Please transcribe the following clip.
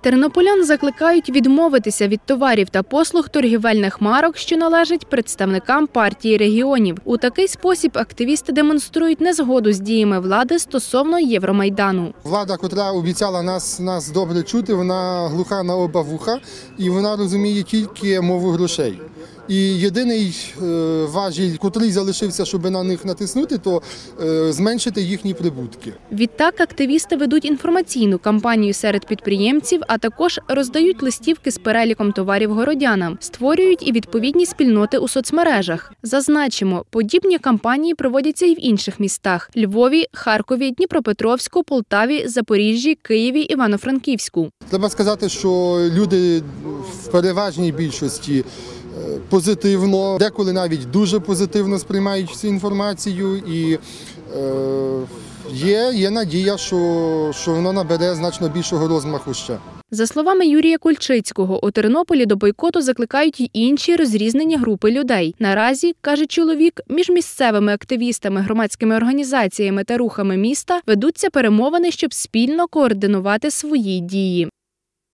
Тернополян закликають відмовитися від товарів та послуг торгівельних марок, що належать представникам партії регіонів. У такий спосіб активісти демонструють незгоду з діями влади стосовно Євромайдану. Влада, котра обіцяла нас, нас добре чути, вона глуха на оба вуха і вона розуміє тільки мову грошей. І єдиний е, важіль, котрий залишився, щоб на них натиснути, то е, зменшити їхні прибутки. Відтак активісти ведуть інформаційну кампанію серед підприємців, а також роздають листівки з переліком товарів городянам, створюють і відповідні спільноти у соцмережах. Зазначимо, подібні кампанії проводяться і в інших містах: Львові, Харкові, Дніпропетровську, Полтаві, Запоріжжі, Києві, Івано-Франківську. Треба сказати, що люди в переважній більшості позитивно, деколи навіть дуже позитивно сприймають цю інформацію, і е, є, є надія, що, що воно набере значно більшого розмаху ще. За словами Юрія Кульчицького, у Тернополі до бойкоту закликають й інші розрізнені групи людей. Наразі, каже чоловік, між місцевими активістами, громадськими організаціями та рухами міста ведуться перемовини, щоб спільно координувати свої дії.